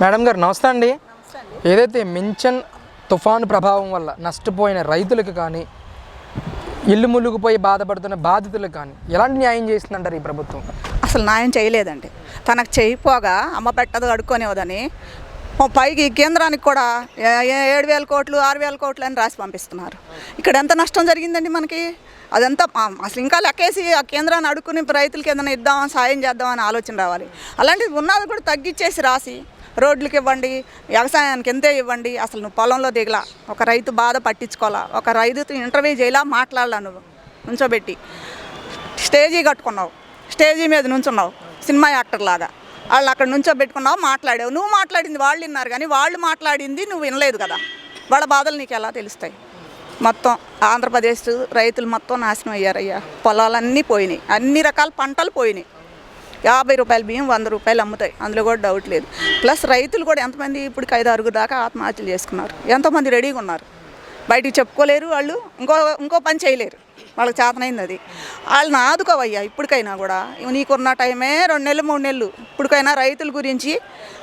Madam గారు నమస్తే అండి. ఏదైతే మించన్ తుఫాను ప్రభావం వల్ల నష్టపోయిన రైతులకు కానీ ఇల్లు ములుగుపోయి బాధపడుతున్న బాధితులకు కానీ ఎలాంటి న్యాయం చేస్తుందంటారు ఈ ప్రభుత్వం? అసలు న్యాయం చేయలేదండి. తనకు చేయిపోగా అమ్మ పెట్టదు అడుక్కొనేవదని పైకి కేంద్రానికి కూడా ఏడు వేల కోట్లు ఆరు వేల కోట్లు అని రాసి పంపిస్తున్నారు. ఇక్కడ ఎంత నష్టం జరిగిందండి మనకి? అదంతా అసలు ఇంకా లెక్కేసి ఆ కేంద్రాన్ని అడుక్కుని రైతులకి ఏదైనా ఇద్దామా సాయం చేద్దామని ఆలోచన రావాలి. అలాంటిది ఉన్నది కూడా తగ్గించేసి రాసి రోడ్లకి ఇవ్వండి వ్యవసాయానికి ఎంతే ఇవ్వండి అసలు నువ్వు పొలంలో దిగలా ఒక రైతు బాధ పట్టించుకోవాలా? ఒక రైతుతో ఇంటర్వ్యూ చేయలా మాట్లాడాలా నువ్వు? నుంచోబెట్టి. స్టేజీ కట్టుకున్నావు. స్టేజీ మీద నుంచున్నావు. సినిమా యాక్టర్ లాగా. వాళ్ళు అక్కడ నుంచో పెట్టుకున్నావు మాట్లాడావు. నువ్వు మాట్లాడింది వాళ్ళు విన్నారు కానీ వాళ్ళు మాట్లాడింది నువ్వు వినలేదు కదా? వాళ్ళ బాధలు నీకు ఎలా తెలుస్తాయి? మొత్తం ఆంధ్రప్రదేశ్ రైతులు మొత్తం నాశనం అయ్యారయ్యా. పొలాలన్నీ పోయినాయి. అన్ని రకాల పంటలు పోయినాయి. యాభై రూపాయల బియ్యం వంద రూపాయలు అమ్ముతాయి. అందులో కూడా డౌట్ లేదు. ప్లస్ రైతులు కూడా ఎంతమంది ఇప్పుడు ఐదు ఆరుగురు దాకా ఆత్మహత్యలు చేసుకున్నారు. ఎంతోమంది రెడీగా ఉన్నారు. బయటికి చెప్పుకోలేరు వాళ్ళు. ఇంకో ఇంకో పని చేయలేరు. వాళ్ళకి చేతనైంది అది. వాళ్ళని ఆదుకోవయ్యా ఇప్పటికైనా కూడా. నీకున్న టైమే రెండు నెలలు మూడు నెలలు. ఇప్పటికైనా రైతుల గురించి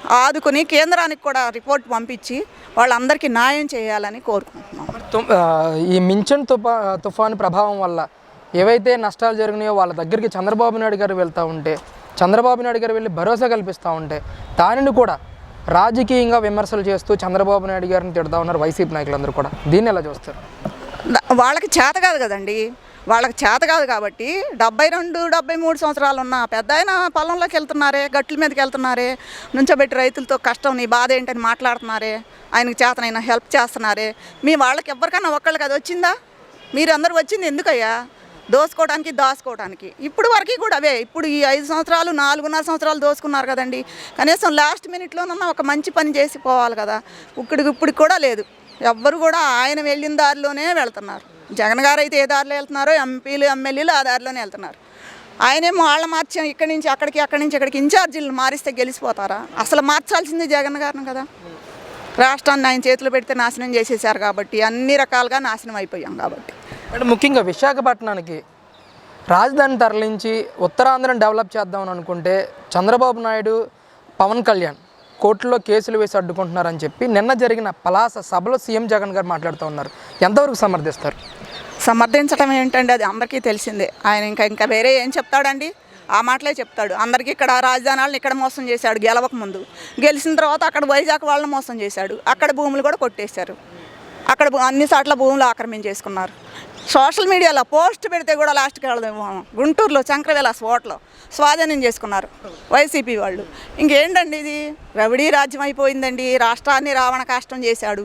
ఆదుకుని కేంద్రానికి కూడా రిపోర్ట్ పంపించి వాళ్ళందరికీ న్యాయం చేయాలని కోరుకుంటున్నాం. తు- ఈ మించన్ తుఫా తుఫాను ప్రభావం వల్ల ఏవైతే నష్టాలు జరిగినాయో వాళ్ళ దగ్గరికి చంద్రబాబు నాయుడు గారు వెళ్తూ ఉంటే చంద్రబాబు నాయుడు గారు వెళ్ళి భరోసా కల్పిస్తూ ఉంటే దానిని కూడా రాజకీయంగా విమర్శలు చేస్తూ చంద్రబాబు నాయుడు గారిని తిడతా ఉన్నారు వైసీపీ నాయకులందరూ కూడా. దీన్ని ఎలా చూస్తారు? వాళ్ళకి చేత కాదు కదండి. వాళ్ళకి చేత కాదు కాబట్టి డెబ్బై రెండు డెబ్బై మూడు సంవత్సరాలు ఉన్న పెద్ద ఆయన పొలంలోకి వెళ్తున్నారే గట్ల మీదకి వెళ్తున్నారే నుంచోబెట్టి రైతులతో కష్టం నీ బాధ ఏంటని మాట్లాడుతున్నారే ఆయనకు చేతనైనా హెల్ప్ చేస్తున్నారే మీ వాళ్ళకి ఎవరికైనా ఒక్కళ్ళకి అది వచ్చిందా? మీరందరూ వచ్చింది ఎందుకయ్యా? దోసుకోవడానికి దాచుకోవడానికి ఇప్పుడు వరకు కూడా అవే. ఇప్పుడు ఈ ఐదు సంవత్సరాలు నాలుగున్నర సంవత్సరాలు దోసుకున్నారు కదండి. కనీసం లాస్ట్ మినిట్లోనన్నా ఒక మంచి పని చేసి పోవాలి కదా. ఇప్పటికి ఇప్పటికి కూడా లేదు. ఎవ్వరు కూడా ఆయన వెళ్ళిన దారిలోనే వెళ్తున్నారు. జగన్ గారు అయితే ఏ దారిలో వెళ్తున్నారో ఎంపీలు ఎమ్మెల్యేలు ఆ దారిలోనే వెళ్తున్నారు. ఆయనేమో వాళ్ళ మార్చాం ఇక్కడి నుంచి అక్కడికి అక్కడి నుంచి ఇక్కడికి ఇన్ఛార్జీలు మారిస్తే గెలిచిపోతారా? అసలు మార్చాల్సింది జగన్ గారిని కదా. రాష్ట్రాన్ని ఆయన చేతిలో పెడితే నాశనం చేసేసారు కాబట్టి అన్ని రకాలుగా నాశనం అయిపోయాం కాబట్టి. అంటే ముఖ్యంగా విశాఖపట్నానికి రాజధాని తరలించి ఉత్తరాంధ్రను డెవలప్ చేద్దామని అనుకుంటే చంద్రబాబు నాయుడు పవన్ కళ్యాణ్ కోర్టులో కేసులు వేసి అడ్డుకుంటున్నారని చెప్పి నిన్న జరిగిన పలాస సభలో సీఎం జగన్ గారు మాట్లాడుతూ ఉన్నారు. ఎంతవరకు సమర్థిస్తారు? సమర్థించడం ఏంటండి? అది అందరికీ తెలిసిందే. ఆయన ఇంకా ఇంకా వేరే ఏం చెప్తాడండి? ఆ మాటలే చెప్తాడు. అందరికీ ఇక్కడ రాజధానాలను ఇక్కడ మోసం చేశాడు గెలవక ముందు. గెలిచిన తర్వాత అక్కడ వైజాగ్ వాళ్ళని మోసం చేశాడు. అక్కడ భూములు కూడా కొట్టేశారు. అక్కడ అన్ని చోట్ల భూములు ఆక్రమించేసుకున్నారు. సోషల్ మీడియాలో పోస్ట్ పెడితే కూడా లాస్ట్కి వెళ్ళదు. గుంటూరులో చంక్రవేల స్పోట్లో స్వాధీనం చేసుకున్నారు వైసీపీ వాళ్ళు. ఇంకేంటండి ఇది? రవిడీ రాజ్యం అయిపోయిందండి రాష్ట్రాన్ని రావణ కాష్టం చేశాడు.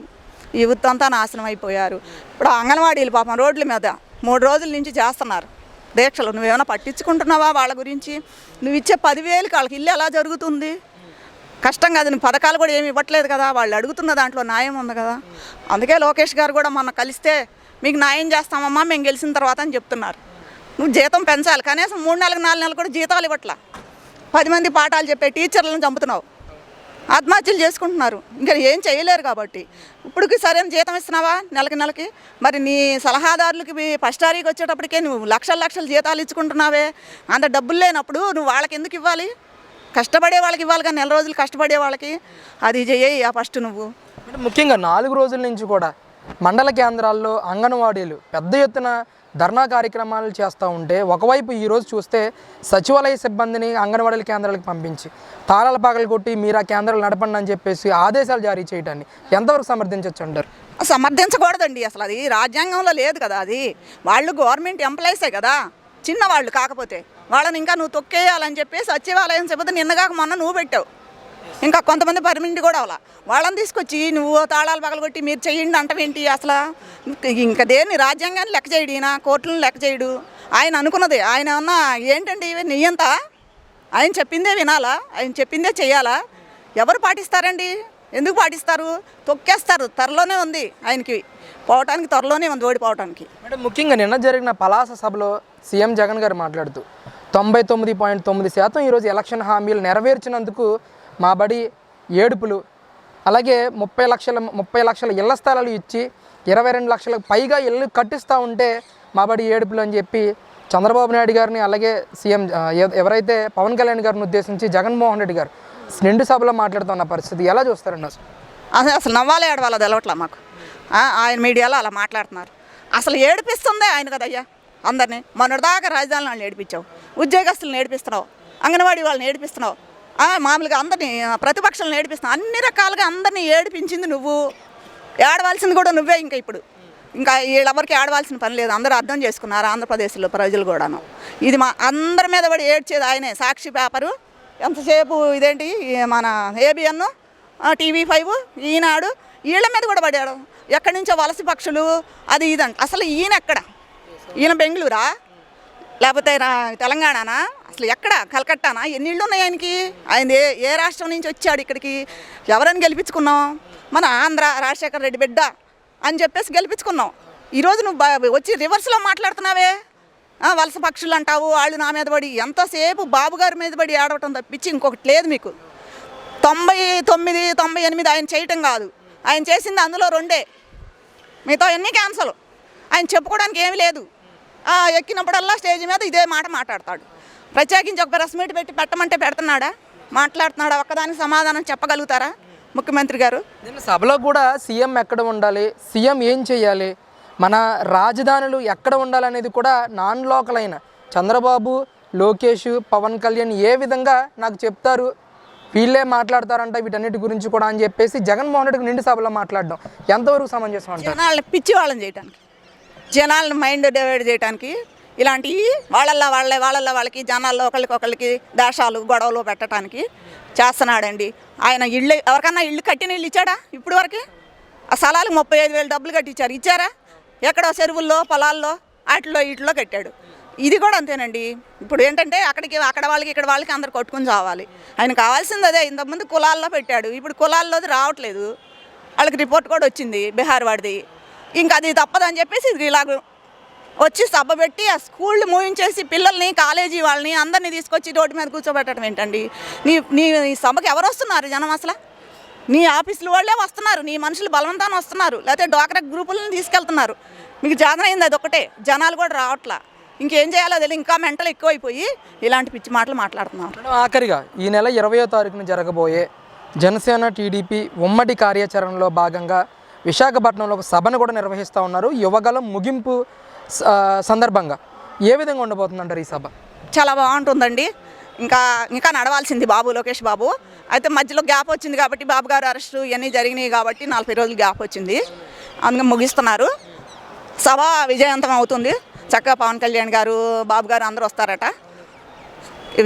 ఈ యువత అంతా నాశనం అయిపోయారు. ఇప్పుడు అంగన్వాడీలు పాపం రోడ్ల మీద మూడు రోజుల నుంచి చేస్తున్నారు. దీక్షలు నువ్వేమైనా పట్టించుకుంటున్నావా వాళ్ళ గురించి? నువ్వు ఇచ్చే పదివేలకి వాళ్ళకి ఇల్లు ఎలా జరుగుతుంది? కష్టం కాదు నువ్వు పథకాలు కూడా ఏమి ఇవ్వట్లేదు కదా. వాళ్ళు అడుగుతున్న దాంట్లో న్యాయం ఉంది కదా. అందుకే లోకేష్ గారు కూడా మొన్న కలిస్తే మీకు న్యాయం చేస్తామమ్మా మేము గెలిచిన తర్వాత అని చెప్తున్నారు. నువ్వు జీతం పెంచాలి కనీసం మూడు నెలలకు నాలుగు నెలలు కూడా జీతాలు ఇవ్వట్లా. పది మంది పాఠాలు చెప్పే టీచర్లను చంపుతున్నావు. ఆత్మహత్యలు చేసుకుంటున్నారు. ఇంకా ఏం చేయలేరు కాబట్టి. ఇప్పటికి సరైన జీతం ఇస్తున్నావా నెలకి నెలకి? మరి నీ సలహాదారులకి మీ ఫస్ట్ తారీఖు వచ్చేటప్పటికే నువ్వు లక్షల లక్షల జీతాలు ఇచ్చుకుంటున్నావే. అంత డబ్బులు లేనప్పుడు నువ్వు వాళ్ళకి ఎందుకు ఇవ్వాలి? కష్టపడే వాళ్ళకి ఇవ్వాలి కానీ నెల రోజులు కష్టపడే వాళ్ళకి. అది చెయ్యి ఫస్ట్ నువ్వు. ముఖ్యంగా నాలుగు రోజుల నుంచి కూడా మండల కేంద్రాల్లో అంగన్వాడీలు పెద్ద ఎత్తున ధర్నా కార్యక్రమాలు చేస్తూ ఉంటే ఒకవైపు ఈరోజు చూస్తే సచివాలయ సిబ్బందిని అంగన్వాడీల కేంద్రాలకు పంపించి తాళాల పగలు కొట్టి మీరు ఆ కేంద్రాలు నడపండి అని చెప్పేసి ఆదేశాలు జారీ చేయడాన్ని ఎంతవరకు సమర్థించవచ్చు అంటారు? సమర్థించకూడదండి అసలు అది రాజ్యాంగంలో లేదు కదా అది. వాళ్ళు గవర్నమెంట్ ఎంప్లాయీసే కదా. చిన్నవాళ్ళు కాకపోతే వాళ్ళని ఇంకా నువ్వు తొక్కేయాలని చెప్పేసి సచివాలయం సిబ్బంది నిన్నగాక మొన్న నువ్వు పెట్టావు. ఇంకా కొంతమంది పర్మినెంట్ కూడా అలా వాళ్ళని తీసుకొచ్చి నువ్వు తాళాలు పగలగొట్టి మీరు చేయండి అంటవేంటి అసలు? ఇంకా దేన్ని? రాజ్యాంగాన్ని లెక్క చేయడు ఈయన కోర్టులను లెక్క చేయడు. ఆయన అనుకున్నది. ఆయన ఏమన్నా ఏంటండి ఇవి? నియంత ఆయన చెప్పిందే వినాలా? ఆయన చెప్పిందే చేయాలా? ఎవరు పాటిస్తారండి? ఎందుకు పాటిస్తారు? తొక్కేస్తారు. త్వరలోనే ఉంది ఆయనకి. పోవటానికి త్వరలోనే ఉంది ఓడిపోవటానికి. అంటే ముఖ్యంగా నిన్న జరిగిన పలాస సభలో సీఎం జగన్ గారు మాట్లాడుతూ తొంభై తొమ్మిది పాయింట్ తొమ్మిది శాతం ఈరోజు ఎలక్షన్ హామీలు నెరవేర్చినందుకు మా బడి ఏడుపులు. అలాగే ముప్పై లక్షల ముప్పై లక్షల ఇళ్ళ స్థలాలు ఇచ్చి ఇరవై రెండు లక్షలకు పైగా ఇల్లు కట్టిస్తూ ఉంటే మా బడి ఏడుపులు అని చెప్పి చంద్రబాబు నాయుడు గారిని అలాగే సీఎం ఎవరైతే పవన్ కళ్యాణ్ గారిని ఉద్దేశించి జగన్మోహన్ రెడ్డి గారు రెండు సభలో మాట్లాడుతున్న పరిస్థితి ఎలా చూస్తారండి అసలు? అసలు అసలు నవ్వాలి ఏడవాలో తెలవట్లా మాకు. ఆయన మీడియాలో అలా మాట్లాడుతున్నారు. అసలు ఏడిపిస్తుందే ఆయన కదయ్యా అందరినీ. మొన్నటిదాకా రాజధానిలో వాళ్ళని ఏడిపించావు. ఉద్యోగస్తులను ఏడిపిస్తున్నావు. అంగన్వాడీ వాళ్ళని ఏడిపిస్తున్నావు. మామూలుగా అందరినీ ప్రతిపక్షాలను ఏడిపిస్తున్నావు అన్ని రకాలుగా అందరినీ ఏడిపించింది నువ్వు. ఏడవలసింది కూడా నువ్వే ఇంకా ఇప్పుడు. ఇంకా వీళ్ళెవరికి ఏడవలసిన పని లేదు. అందరూ అర్థం చేసుకున్నారు ఆంధ్రప్రదేశ్లో ప్రజలు కూడాను. ఇది మా అందరి మీద పడి ఏడ్చేది ఆయనే. సాక్షి పేపరు. ఎంతసేపు ఇదేంటి? ఈ మన ఏబిఎన్ టీవీ ఫైవ్ ఈనాడు వీళ్ళ మీద కూడా పడాడు ఎక్కడి నుంచో వలస పక్షులు అది ఇదంట అసలు ఈయన ఎక్కడ? ఈయన బెంగళూరా? లేకపోతే నా తెలంగాణనా? అసలు ఎక్కడ? కలకట్టానా ఎన్ని ఇళ్ళు ఉన్నాయి ఆయనకి? ఆయన ఏ ఏ రాష్ట్రం నుంచి వచ్చాడు ఇక్కడికి? ఎవరని గెలిపించుకున్నాం మన ఆంధ్ర రాజశేఖర రెడ్డి బిడ్డ అని చెప్పేసి గెలిపించుకున్నాం ఈరోజు నువ్వు వచ్చి రివర్స్లో మాట్లాడుతున్నావే. వలస పక్షులు అంటావు వాళ్ళు నా మీద పడి. ఎంతసేపు బాబు గారి మీద పడి ఆడవటం తప్పించి ఇంకొకటి లేదు మీకు. తొంభై తొమ్మిది తొంభై ఎనిమిది ఆయన చేయటం కాదు. ఆయన చేసింది అందులో రెండే. మిగతా ఎన్ని క్యాన్సల్? ఆయన చెప్పుకోవడానికి ఏమీ లేదు. ఎక్కినప్పుడల్లా స్టేజ్ మీద ఇదే మాట మాట్లాడతాడు. ప్రత్యేకించి ఒక ప్రెస్ మీట్ పెట్టి పెట్టమంటే పెడుతున్నాడా? మాట్లాడుతున్నాడా? ఒక్కదానికి సమాధానం చెప్పగలుగుతారా? ముఖ్యమంత్రి గారు. నిన్న సభలో కూడా సీఎం ఎక్కడ ఉండాలి? సీఎం ఏం చేయాలి? మన రాజధానులు ఎక్కడ ఉండాలనేది కూడా నాన్ లోకల్ అయిన చంద్రబాబు లోకేష్ పవన్ కళ్యాణ్ ఏ విధంగా నాకు చెప్తారు వీళ్ళే మాట్లాడతారంట వీటన్నిటి గురించి కూడా అని చెప్పేసి జగన్మోహన్ రెడ్డికి నిండు సభలో మాట్లాడడం. ఎంతవరకు సమంజసం జనాల్ని పిచ్చి వాళ్ళని చేయటానికి. జనాలను మైండ్ డివైడ్ చేయడానికి ఇలాంటివి వాళ్ళల్లో వాళ్ళ వాళ్ళల్లో వాళ్ళకి జనాల్లో ఒకరికి ఒకళ్ళకి దాషాలు గొడవలు పెట్టడానికి చేస్తున్నాడండి. ఆయన ఇల్లు ఎవరికన్నా ఇల్లు కట్టిన ఇల్లు ఇచ్చాడా ఇప్పుడు వరకు? ఆ స్థలాలకు ముప్పై ఐదు వేలు డబ్బులు కట్టించారు. ఇచ్చారా? ఎక్కడో చెరువుల్లో పొలాల్లో వాటిలో వీటిలో కట్టాడు. ఇది కూడా అంతేనండి. ఇప్పుడు ఏంటంటే అక్కడికి అక్కడ వాళ్ళకి ఇక్కడ వాళ్ళకి అందరు కొట్టుకుని చావాలి. ఆయన కావాల్సింది అదే ఇంతకుముందు కులాల్లో పెట్టాడు. ఇప్పుడు కులాల్లోది రావట్లేదు. వాళ్ళకి రిపోర్ట్ కూడా వచ్చింది బీహార్ వాడిది. ఇంకా అది తప్పదని చెప్పేసి ఇలాగ వచ్చి సభ పెట్టి ఆ స్కూళ్ళు మూయించేసి పిల్లల్ని కాలేజీ వాళ్ళని అందరినీ తీసుకొచ్చి రోడ్డు మీద కూర్చోబెట్టడం ఏంటండి? నీ నీ సభకి ఎవరు వస్తున్నారు జనం అసలు? నీ ఆఫీసుల వాళ్ళే వస్తున్నారు నీ మనుషులు బలవంతాన్ని వస్తున్నారు లేకపోతే డోక్రా గ్రూపులను తీసుకెళ్తున్నారు. మీకు జాతరైంది అది ఒకటే జనాలు కూడా రావట్లా. ఇంకేం చేయాలో తెలియదు ఇంకా మెంటలు ఎక్కువైపోయి ఇలాంటి పిచ్చి మాటలు మాట్లాడుతున్నారు. ఆఖరిగా ఈ నెల ఇరవయో తారీఖున జరగబోయే జనసేన టీడీపీ ఉమ్మడి కార్యాచరణలో భాగంగా విశాఖపట్నంలో ఒక సభను కూడా నిర్వహిస్తూ ఉన్నారు. యువగలం ముగింపు సందర్భంగా ఏ విధంగా ఉండబోతుందంటారు ఈ సభ? చాలా బాగుంటుందండి. ఇంకా ఇంకా నడవాల్సింది బాబు లోకేష్ బాబు. అయితే మధ్యలో గ్యాప్ వచ్చింది కాబట్టి బాబు గారు అరెస్టు ఇవన్నీ జరిగినాయి కాబట్టి నలభై రోజులు గ్యాప్ వచ్చింది. అందుకని ముగిస్తున్నారు. సభ విజయవంతం అవుతుంది. చక్కగా పవన్ కళ్యాణ్ గారు బాబు గారు అందరూ వస్తారట.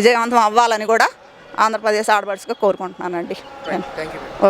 విజయవంతం అవ్వాలని కూడా ఆంధ్రప్రదేశ్ ఆడబడుచుగా కోరుకుంటున్నానండి. ఓకే.